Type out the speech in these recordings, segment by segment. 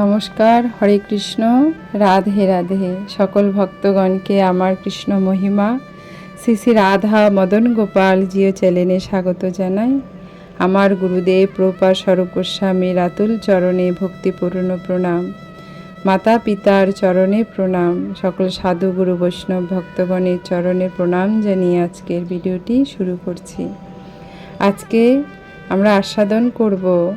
নমস্কার, হরে কৃষ্ণ, রাধে রাধে। সকল ভক্তগণকে আমার কৃষ্ণ মহিমা, শ্রী শ্রী রাধা মদন গোপাল জিও চ্যানেলে স্বাগত জানাই। আমার গুরুদেব প্রপা স্বরূপ গোস্বামীর আতুল চরণে ভক্তিপূর্ণ প্রণাম, মাতা পিতার চরণে প্রণাম, সকল সাধু গুরু বৈষ্ণব ভক্তগণের চরণে প্রণাম জানিয়ে আজকের ভিডিওটি শুরু করছি। আজকে আমরা আস্বাদন করব।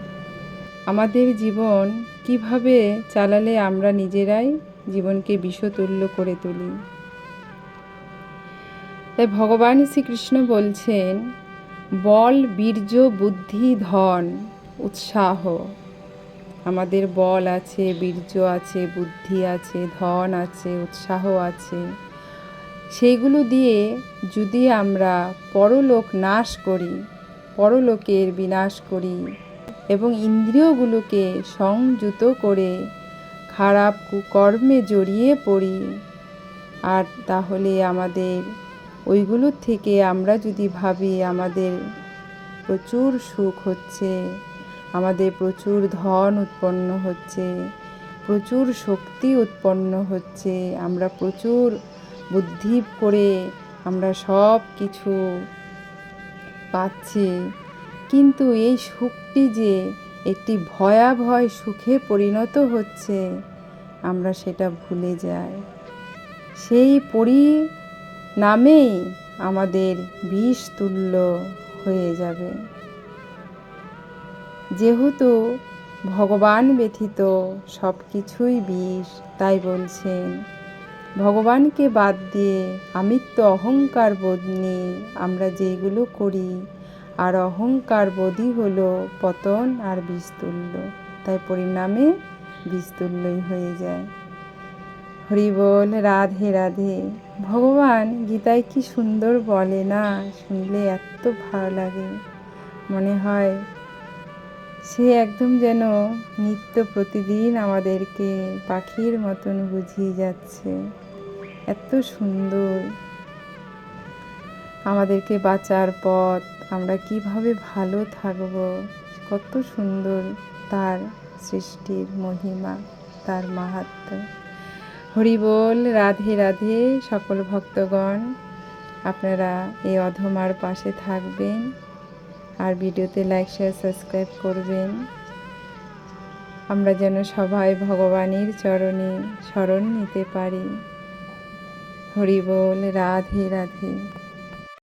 আমাদের জীবন কীভাবে চালালে আমরা নিজেরাই জীবনকে বিষতুল্য করে তুলি? তাই ভগবান শ্রীকৃষ্ণ বলছেন, বল, বীর্য, বুদ্ধি, ধন, উৎসাহ। আমাদের বল আছে, বীর্য আছে, বুদ্ধি আছে, ধন আছে, উৎসাহ আছে। সেইগুলো দিয়ে যদি আমরা পরলোক নাশ করি পরলোকের বিনাশ করি এবং ইন্দ্রিয়গুলোকে সংযুত করে খারাপ কুকর্মে জড়িয়ে পড়ি। আর তাহলে আমাদের ওইগুলোর থেকে আমরা যদি ভাবি আমাদের প্রচুর সুখ হচ্ছে, আমাদের প্রচুর ধন উৎপন্ন হচ্ছে, প্রচুর শক্তি উৎপন্ন হচ্ছে, আমরা প্রচুর বুদ্ধি করে আমরা সব কিছু পাচ্ছি। কিন্তু এই সুখটি যে একটি ভয়াবহ সুখে পরিণত হচ্ছে, আমরা সেটা ভুলে যাই। সেই পরিণামেই আমাদের বিষ তুল্য হয়ে যাবে। যেহেতু ভগবান ব্যথিত সব কিছুই বিষ, তাই বলছেন ভগবানকে বাদ দিয়ে আমিত্ব অহংকার বোধ নিয়ে আমরা যেগুলো করি, আর অহংকার বোধই হলো পতন আর বিস্তুল্য। তাই পরিণামে বিস্তুল্যই হয়ে যায়। হরি বল, রাধে রাধে। ভগবান গীতায় কি সুন্দর বলে না? শুনলে এত ভালো লাগে। মনে হয় সে একদম যেন নিত্য প্রতিদিন আমাদেরকে পাখির মতন বুঝিয়ে যাচ্ছে। এত সুন্দর। আমাদেরকে বাঁচার পথ, আমরা কীভাবে ভালো থাকব, কত সুন্দর তার সৃষ্টির মহিমা, তার মাহাত্ম। হরিবোল রাধে রাধে সকল ভক্তগণ, আপনারা এই অধমার পাশে থাকবেন। আর ভিডিওতে লাইক শেয়ার সাবস্ক্রাইব করবেন। আমরা যেন সবাই ভগবানের চরণে শরণ নিতে পারি। হরি বল, রাধে রাধে।